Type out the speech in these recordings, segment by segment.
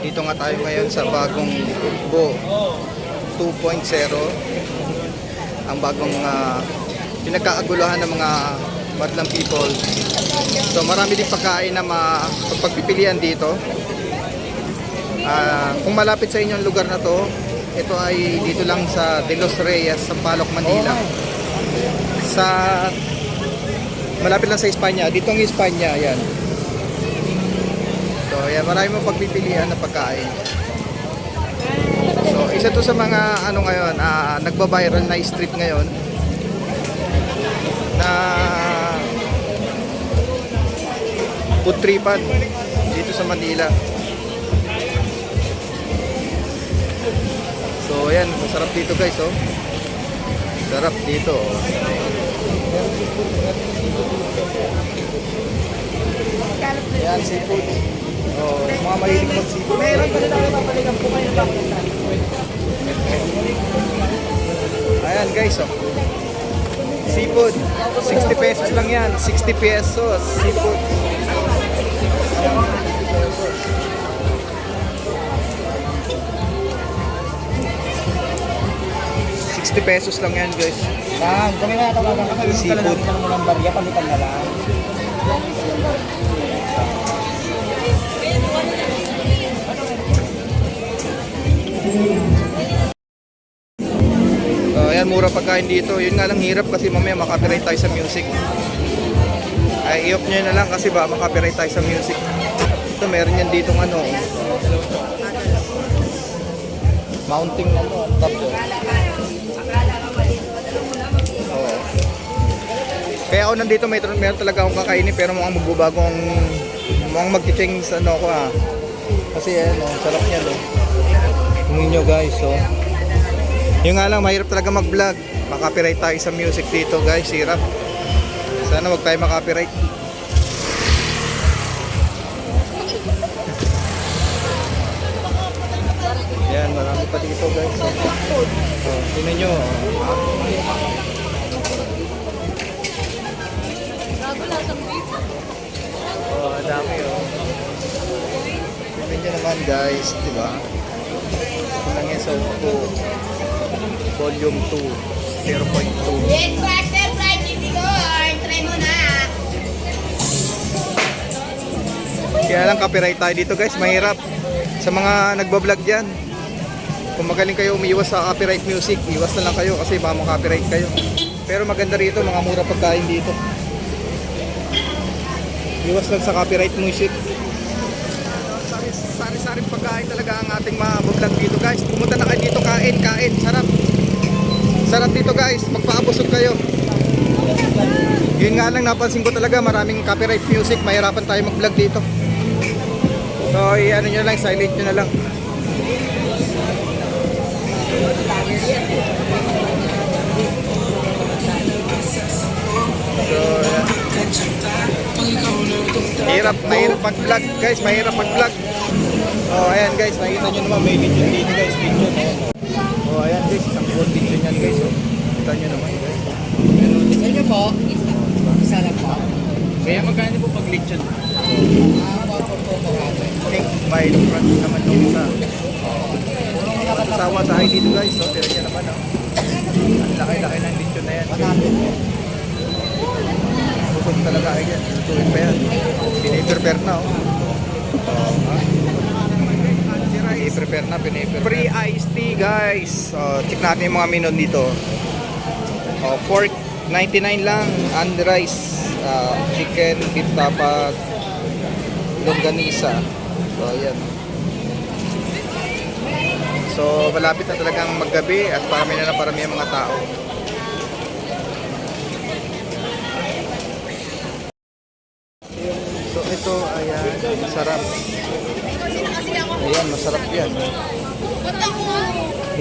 dito nga tayo ngayon sa bagong Bo 2.0. Ang bagong uh, pinagkaaguluhan ng mga madlang people. So, marami din pagkain na mapagpipilian dito. Ah, kung malapit sa inyong lugar na to, ito ay dito lang sa De Los Reyes, Sampaloc, Manila. Sa malapit lang sa Espanya. Dito ang Espanya, yan. So, yan, marami mong pagpipilian na pagkain. So, isa to sa mga ano ngayon, ah, nagba-viral na street ngayon na food tripan dito sa Manila. So, ayan, masarap dito guys, oh. Sarap dito. oh. Ayan, seafood. Oh, mga mahilig mag-seafood. Meron pa rin ako papalikan po kayo Ayan guys, oh. Seafood. 60 pesos lang yan. 60 pesos. Seafood. $60 pesos lang yan guys. Ma'am, kami na tawagan ka kami Seafood. namin ng mga barya, palitan na lang. Uh, ayan, mura pagkain dito. Yun nga lang hirap kasi mamaya makapiright tayo sa music. Ay, i-off nyo na lang kasi ba makapiright tayo sa music. Ito, meron yan dito ano. Mounting ano, ang top. Kaya ako nandito, may meron talaga akong kakainin pero mukhang magbabago ang mukhang mag-change ano ko ah. Kasi ano, sarap niya no. Tingnan nyo guys, oh. Yung nga lang, mahirap talaga mag-vlog. Makapiright tayo sa music dito guys, hirap. Sana wag tayo makapiright. Yan, marami pa dito guys. Oh, tingnan nyo. Oh. Ang dami oh. Tingnan nyo naman guys, di ba? Ito lang yan sa Upo. Volume 2, 0.2. Yes, Master Fried Chicken. Try mo na. Kaya lang copyright tayo dito guys, mahirap. Sa mga nagbablog dyan, kung magaling kayo umiwas sa copyright music, iwas na lang kayo kasi baka copyright kayo. Pero maganda rito, mga mura pagkain dito. Iwas lang sa copyright music. Sari-sari pagkain talaga ang ating mga vlog dito guys. Pumunta na kayo dito, kain, kain, sarap. Sarap dito guys, magpaabusog kayo. Yun nga lang napansin ko talaga maraming copyright music, mahirapan tayo mag-vlog dito. So, i-ano nyo lang, silent nyo na lang. Hirap, mahirap mag-vlog guys, mahirap mag-vlog. Oh, ayan guys, nakita nyo naman, may video dito guys, video. Oh, ayan guys, isang buong video yan guys. Oh. Kita nyo naman guys. Sa inyo po, isa lang po. Kaya magkano po pag lechon? Ah, po po po po. Pink, may front naman yung isa. Matasawa tayo dito guys, so tira niya naman oh. Ang laki-laki ng lechon na yan. Busog talaga ay yan, lutuin pa yan. Piniprepare na oh. Ha? Piniprepare na, piniprepare. Free iced tea guys. Oh, check natin yung mga menu dito. Oh, pork 99 lang, and rice, ah, chicken, beef tapat, longganisa. So, ayan. So, malapit na talagang maggabi at parami na na parami ang mga tao. So, ito, ayan, sarap. Ayan, masarap yan.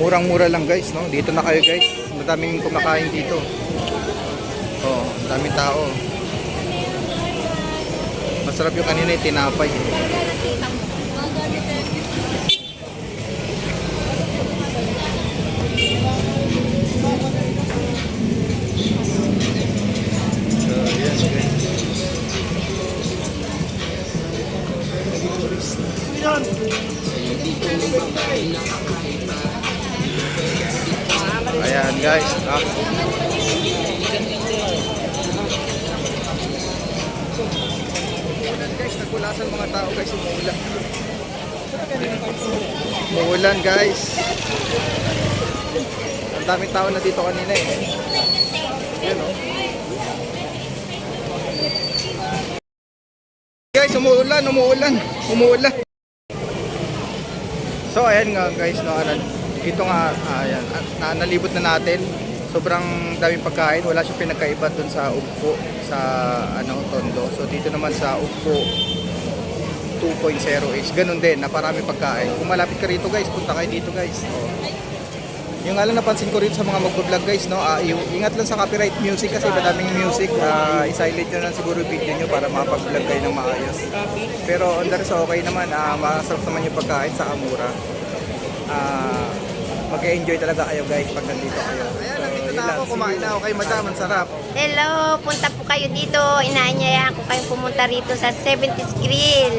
Murang-mura lang guys, no? Dito na kayo guys. Madaming kumakain dito. Oh, daming tao. Masarap yung kanina yung tinapay. Ayan guys. Ah. guys, nagkulasan mga tao guys, umuulan. Umuulan guys. Ang daming tao na dito kanina eh. Yun oh. Guys, umuulan, umuulan, umuulan. So ayan nga guys, no, ano, ito nga, ah, ayan, na, nalibot na natin. Sobrang daming pagkain, wala siyang pinagkaiba dun sa Ugpo, sa ano, Tondo. So dito naman sa Ugpo 2.0 is ganun din, na parami pagkain. Kung malapit ka rito guys, punta kayo dito guys. Oh. Yung nga lang napansin ko rin sa mga magbablog guys, no, yung, ingat lang sa copyright music kasi madaming music. ah i-silent nyo lang siguro yung video nyo para makapag-vlog kayo ng maayos. Pero on the rest, okay naman. ah masarap naman yung pagkain sa Amura. Ah mag-enjoy talaga kayo guys pag nandito kayo. Ayan, nandito na ako. Kumain na ako kay Madam. Ang sarap. Hello, punta po kayo dito. Inaanyayahan ko kayong pumunta rito sa 70s Grill.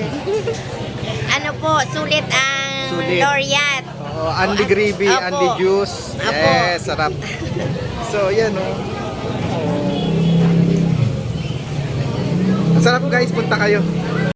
ano po, sulit ang Sulit. Laureate. Oh, Andy Gravy, Apo. Andy Juice. Apo. Yes, sarap. so, yan oh. oh. Sarap guys, punta kayo.